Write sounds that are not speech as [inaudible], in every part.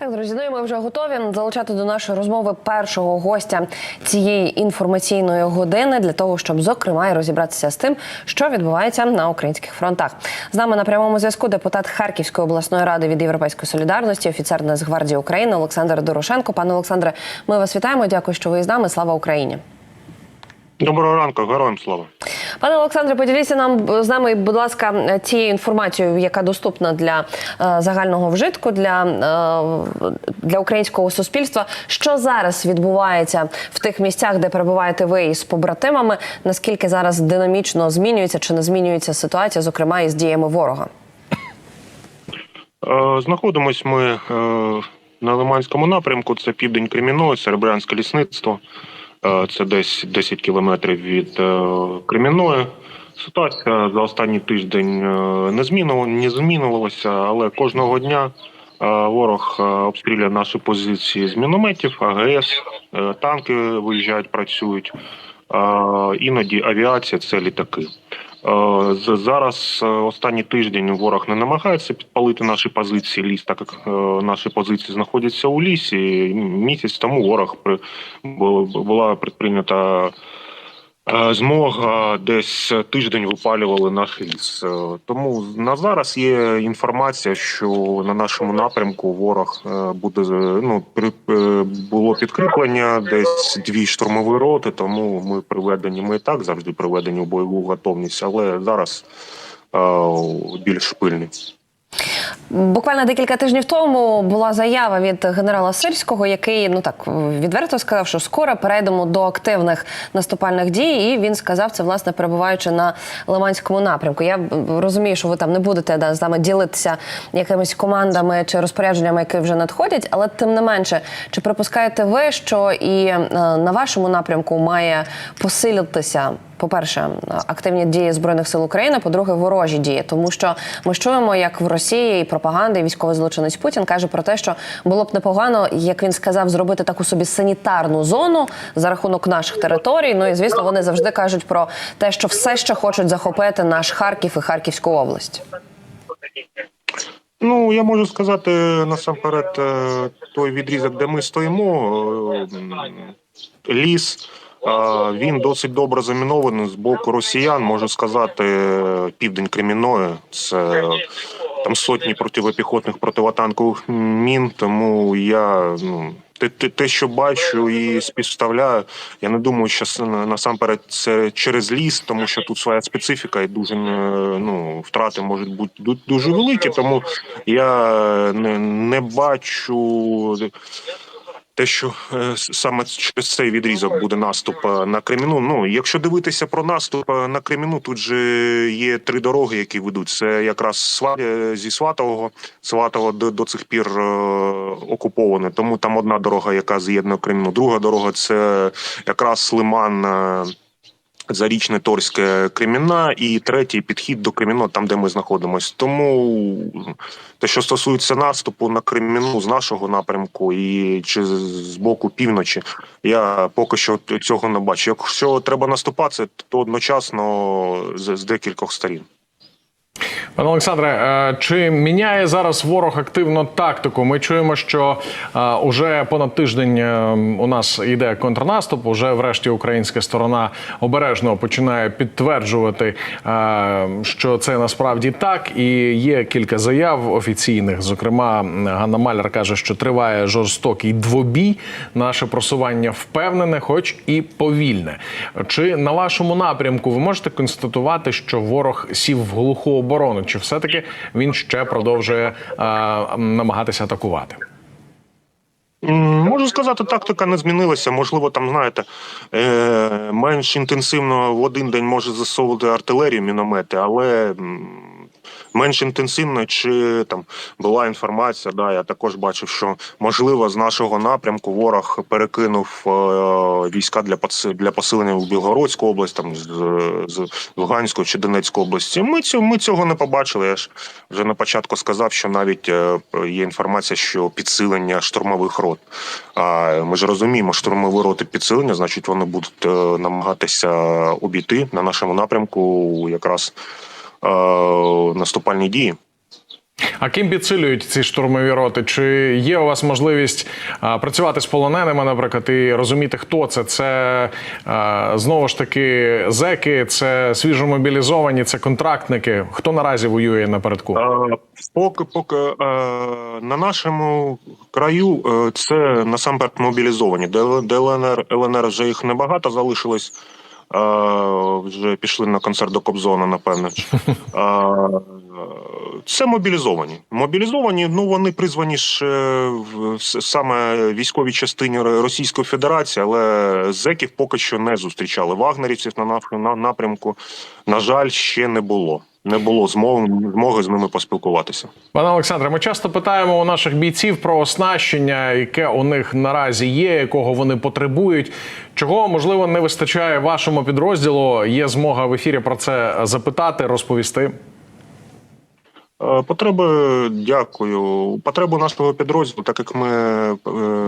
Так, друзі, ну і ми вже готові залучати до нашої розмови першого гостя цієї інформаційної години для того, щоб зокрема і розібратися з тим, що відбувається на українських фронтах. З нами на прямому зв'язку депутат Харківської обласної ради від Європейської солідарності, офіцер Нацгвардії України Олександр Дорошенко. Пане Олександре, ми вас вітаємо. Дякую, що ви з нами. Слава Україні. Доброго ранку, героям слава. Пане Олександре, поділіться нам з нами, будь ласка, цією інформацією, яка доступна для е, загального вжитку, для, е, для українського суспільства. Що зараз відбувається в тих місцях, де перебуваєте ви із побратимами? Наскільки зараз динамічно змінюється чи не змінюється ситуація, зокрема із діями ворога? Е, Знаходимось ми на Лиманському напрямку. Це південь Креміно, Серебрянське лісництво. Е, Це десь 10 кілометрів від Кремінної. Ситуація за останній тиждень е, не змінилася, але кожного дня е, ворог е, обстрілює наші позиції з мінометів, АГС, е, танки виїжджають, працюють. Е, Іноді авіація це літаки. Е, Зараз е, останній тиждень ворог не намагається підпалити наші позиції ліс, так як е, наші позиції знаходяться у лісі. Місяць тому ворог при бу- була предприйнята змога десь тиждень випалювали наш ліс. Е, Тому на зараз є інформація, що на нашому напрямку ворог е, буде е, ну при е, було підкріплення, десь дві штурмові роти. Тому ми приведені. Ми і так завжди приведені у бойову готовність, але зараз е, більш пильні. Буквально декілька тижнів тому була заява від генерала Сирського, який ну так відверто сказав, що скоро перейдемо до активних наступальних дій. І він сказав це, власне, перебуваючи на Лиманському напрямку. Я розумію, що ви там не будете да, з нами ділитися якимись командами чи розпорядженнями, які вже надходять, але тим не менше, чи припускаєте ви, що і е, на вашому напрямку має посилитися? По-перше, активні дії збройних сил України, по-друге, ворожі дії, тому що ми чуємо, як в Росії і пропаганда, і військовий злочинець Путін каже про те, що було б непогано, як він сказав, зробити таку собі санітарну зону за рахунок наших територій. Ну і звісно, вони завжди кажуть про те, що все ще хочуть захопити наш Харків і Харківську область. Ну, я можу сказати насамперед, е, той відрізок, де ми стоїмо, е, ліс. Е, Він досить добре замінований з боку росіян. Можу сказати, е, південь Креміної. Це там сотні противопіхотних противотанкових мін. Тому я ну те, те, що бачу і співставляю, я не думаю, що насамперед це через ліс, тому що тут своя специфіка і дуже е, ну втрати можуть бути ду- дуже великі. Тому я не, не бачу. Те, що е, саме через цей відрізок буде наступ е, на Креміну. Ну, якщо дивитися про наступ е, на Креміну, тут же є три дороги, які ведуть. Це якраз зі Сватового, Сватого до, до цих пір окуповане. Тому там одна дорога, яка з'єднує Креміну. Друга дорога це якраз Лиман. Зарічне Торське Креміна і третій підхід до Креміно, там де ми знаходимося. Тому те, що стосується наступу на Креміну з нашого напрямку і чи з боку півночі, я поки що цього не бачу. Якщо треба наступати, то одночасно з декількох сторін. Пане Олександре, е, чи міняє зараз ворог активно тактику? Ми чуємо, що е, уже понад тиждень е, у нас йде контрнаступ. Уже врешті українська сторона обережно починає підтверджувати, що це насправді так. І є кілька заяв офіційних. Зокрема, Ганна Маляр каже, що триває жорстокий двобій. Наше просування впевнене, хоч і повільне. Чи на вашому напрямку ви можете констатувати, що ворог сів в глуху оборону? Чи все-таки він ще продовжує е, намагатися атакувати? Можу сказати, тактика не змінилася. Можливо, там знаєте, е, менш інтенсивно в один день може засовувати артилерію, міномети, але менш інтенсивно, чи там була інформація. Да, я також бачив, що можливо з нашого напрямку ворог перекинув е, війська для для посилення в Білгородську область, там з, з Луганської чи Донецької області. Ми цього ми цього не побачили. Я ж вже на початку сказав, що навіть е, є інформація, що підсилення штурмових рот. А ми ж розуміємо, штурмові роти підсилення, значить, вони будуть е, намагатися обійти на нашому напрямку якраз наступальні дії. А ким підсилюють ці штурмові роти? Чи є у вас можливість а, працювати з полоненими, наприклад, і розуміти, хто це? Це а, знову ж таки зеки, це свіжомобілізовані, це контрактники. Хто наразі воює напередку? Е, Поки поки е, на нашому краю е, це насамперед мобілізовані. Де- де ЛНР, ЛНР вже їх небагато залишилось. Вже пішли на концерт до Кобзона, напевне. Е, [laughs] Це мобілізовані. Мобілізовані, ну вони призвані ж е, саме військовій частині Російської Федерації, але зеків поки що не зустрічали. Вагнерівців на напрямку, на жаль, ще не було. Не було змоги, змоги з ними поспілкуватися. Пане Олександре, ми часто питаємо у наших бійців про оснащення, яке у них наразі є, якого вони потребують. Чого можливо не вистачає вашому підрозділу? Є змога в ефірі про це запитати, розповісти. Е, Потреби, дякую. Потреби нашого підрозділу, так як ми е,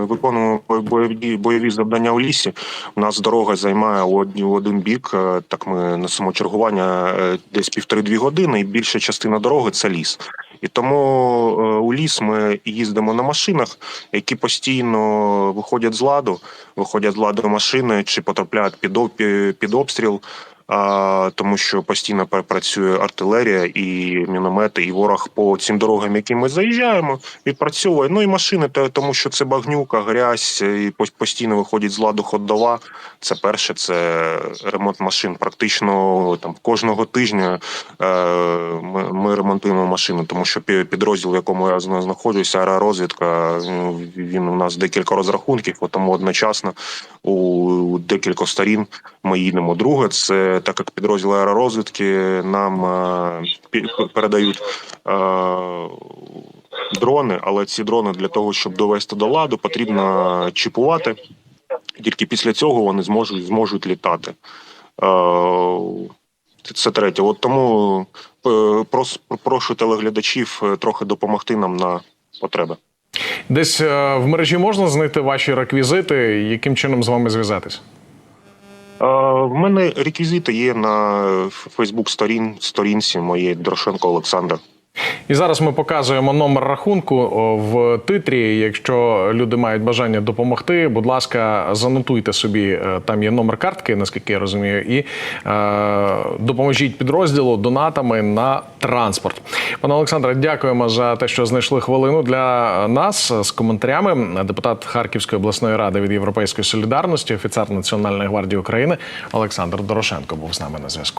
виконуємо бойові, бойові завдання у лісі, у нас дорога займає у од- у один бік. е, Так ми несемо чергування е, десь півтори-дві години, і більша частина дороги це ліс. І тому е, у ліс ми їздимо на машинах, які постійно виходять з ладу, виходять з ладу машини чи потрапляють під, під обстріл. А, тому що постійно пр- працює артилерія і міномети, і ворог по цим дорогам, які ми заїжджаємо, відпрацьовує. Ну і машини, тому що це багнюка, грязь, і постійно виходить з ладу ходова. Це перше, це ремонт машин. Практично там кожного тижня е, ми, ми ремонтуємо машини, тому що пі- підрозділ, в якому я знаходжуся, аеророзвідка, ну, він у нас декілька розрахунків, тому одночасно у декілька сторін ми їдемо. Друге, це так як підрозділ аеророзвідки нам е, передають е, дрони, але ці дрони для того, щоб довести до ладу, потрібно чіпувати. Тільки після цього вони зможуть зможуть літати. Е, це- третє. От тому прошу телеглядачів трохи допомогти нам на потреби. Десь в мережі можна знайти ваші реквізити, яким чином з вами зв'язатись? В мене реквізити є на Фейсбук сторін, сторінці моєї Дорошенко Олександра. І зараз ми показуємо номер рахунку в титрі. Якщо люди мають бажання допомогти, будь ласка, занотуйте собі. е, Там є номер картки, наскільки я розумію, і е, допоможіть підрозділу донатами на транспорт. Пане Олександре, дякуємо за те, що знайшли хвилину для нас з коментарями. Депутат Харківської обласної ради від Європейської солідарності, офіцер Національної гвардії України Олександр Дорошенко був з нами на зв'язку.